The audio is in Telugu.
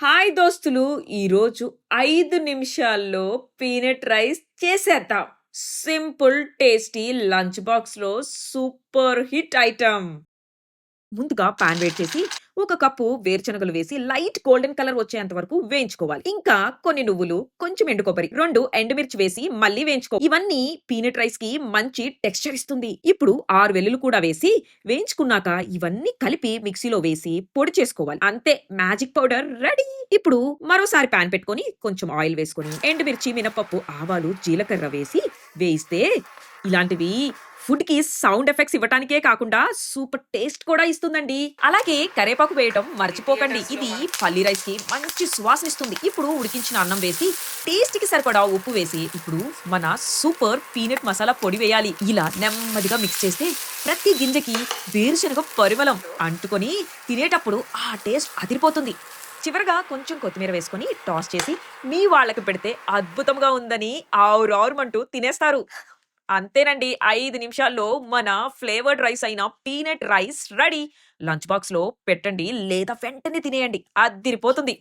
హాయ్ దోస్తులు ఈరోజు ఐదు నిమిషాల్లో పీనట్ రైస్ చేసేద్దాం. సింపుల్ టేస్టీ లంచ్ బాక్స్లో సూపర్ హిట్ ఐటమ్. ముందుగా పాన్ వేట్ చేసి ఒక కప్పు వేరుశనగలు వేసి లైట్ గోల్డెన్ కలర్ వచ్చేంత వరకు వేయించుకోవాలి. ఇంకా కొన్ని నువ్వులు కొంచెం ఎండు కొబ్బరి రెండు ఎండుమిర్చి వేసి మళ్ళీ వేయించుకో. ఇవన్నీ పీనట్ రైస్కి మంచి టెక్స్చర్ ఇస్తుంది. ఇప్పుడు ఆరు వెల్లులు కూడా వేసి వేయించుకున్నాక ఇవన్నీ కలిపి మిక్సీలో వేసి పొడి చేసుకోవాలి. అంతే మ్యాజిక్ పౌడర్ రెడీ. ఇప్పుడు మరోసారి పాన్ పెట్టుకొని కొంచెం ఆయిల్ వేసుకొని ఎండుమిర్చి మినపప్పు ఆవాలు జీలకర్ర వేసి వేయిస్తే ఇలాంటివి ఫుడ్కి సౌండ్ ఎఫెక్ట్స్ ఇవ్వటానికే కాకుండా సూపర్ టేస్ట్ కూడా ఇస్తుందండి. అలాగే కరేపాకు వేయటం మర్చిపోకండి. ఇది పల్లి రైస్కి మంచి సువాసన ఇస్తుంది ఇప్పుడు ఉడికించిన అన్నం వేసి టేస్ట్కి సరిపడా ఉప్పు వేసి ఇప్పుడు మన సూపర్ పీనట్ మసాలా పొడి వేయాలి. ఇలా నెమ్మదిగా మిక్స్ చేస్తే ప్రతి గింజకి వేరుశనగ పరిమళం అంటుకొని తినేటప్పుడు ఆ టేస్ట్ అదిరిపోతుంది. చివరగా కొంచెం కొత్తిమీర వేసుకొని టాస్ చేసి మీ వాళ్ళకి పెడితే అద్భుతంగా ఉందని ఆవురావురమంటూ తినేస్తారు. అంతేనండి. ఐదు నిమిషాల్లో మన ఫ్లేవర్డ్ రైస్ అయిన పీనట్ రైస్ రెడీ. లంచ్ బాక్స్లో పెట్టండి లేదా వెంటనే తినేయండి. అదిరిపోతుంది